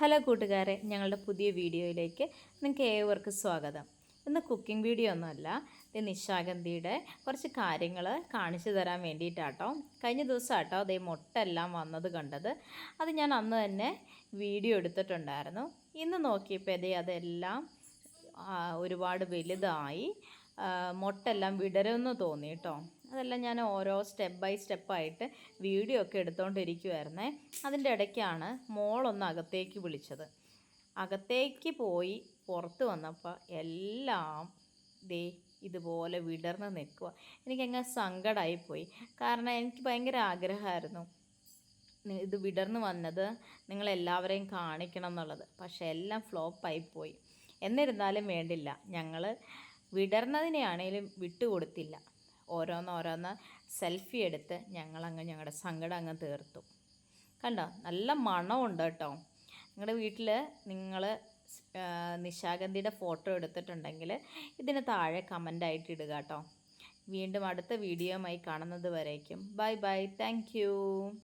Hello കൂട്ടുകാരെ ഞങ്ങളുടെ പുതിയ വീഡിയോയിലേക്ക് നിങ്ങൾക്ക് ഏവർക്കും സ്വാഗതം. ഇന്ന് കുക്കിംഗ് വീഡിയോ ഒന്നുമല്ല ഇത് നിശാഗന്ധിയുടെ കുറച്ച് കാര്യങ്ങൾ കാണിച്ചു തരാൻ വേണ്ടിയിട്ടാട്ടോ. കഴിഞ്ഞ ദിവസം ആട്ടോ അതേ മുട്ടെല്ലാം വന്നത് കണ്ടത്. അത് ഞാൻ അന്ന് തന്നെ വീഡിയോ എടുത്തിട്ടുണ്ടായിരുന്നു. ഇന്ന് നോക്കിയപ്പോൾ അതേ അതെല്ലാം ഒരുപാട് വലുതായി. മൊട്ടെല്ലാം വിടരുമെന്ന് തോന്നി കേട്ടോ അതെല്ലാം ഞാൻ ഓരോ സ്റ്റെപ്പ് ബൈ സ്റ്റെപ്പായിട്ട് വീഡിയോ ഒക്കെ എടുത്തുകൊണ്ടിരിക്കുമായിരുന്നേ അതിന്റെ ഇടയ്ക്കാണ് മോളൊന്ന് അകത്തേക്ക് വിളിച്ചത്. അകത്തേക്ക് പോയി പുറത്ത് വന്നപ്പോൾ എല്ലാം ദേ ഇതുപോലെ വിടർന്ന് നിൽക്കുക എനിക്കങ്ങ് സങ്കടമായിപ്പോയി കാരണം എനിക്ക് ഭയങ്കര ആഗ്രഹമായിരുന്നു. ഇത് വിടർന്ന് വന്നത് നിങ്ങളെല്ലാവരെയും കാണിക്കണം എന്നുള്ളത്. പക്ഷേ എല്ലാം ഫ്ലോപ്പായിപ്പോയി എന്നിരുന്നാലും വേണ്ടില്ല. ഞങ്ങൾ വിടർന്നതിനെയാണേലും വിട്ടുകൊടുത്തില്ല. ഓരോന്നോരോന്ന് സെൽഫി എടുത്ത് ഞങ്ങളങ്ങ് ഞങ്ങളുടെ സങ്കടം അങ്ങ് തീർത്തു. കണ്ടോ? നല്ല മണമുണ്ട് കേട്ടോ. നിങ്ങളുടെ വീട്ടിൽ നിങ്ങൾ നിശാഗന്ധിയുടെ ഫോട്ടോ എടുത്തിട്ടുണ്ടെങ്കിൽ ഇതിന് താഴെ കമന്റായിട്ട് ഇടുക കേട്ടോ. വീണ്ടും അടുത്ത വീഡിയോയുമായി കാണുന്നത് വരേക്കും. Bye bye thank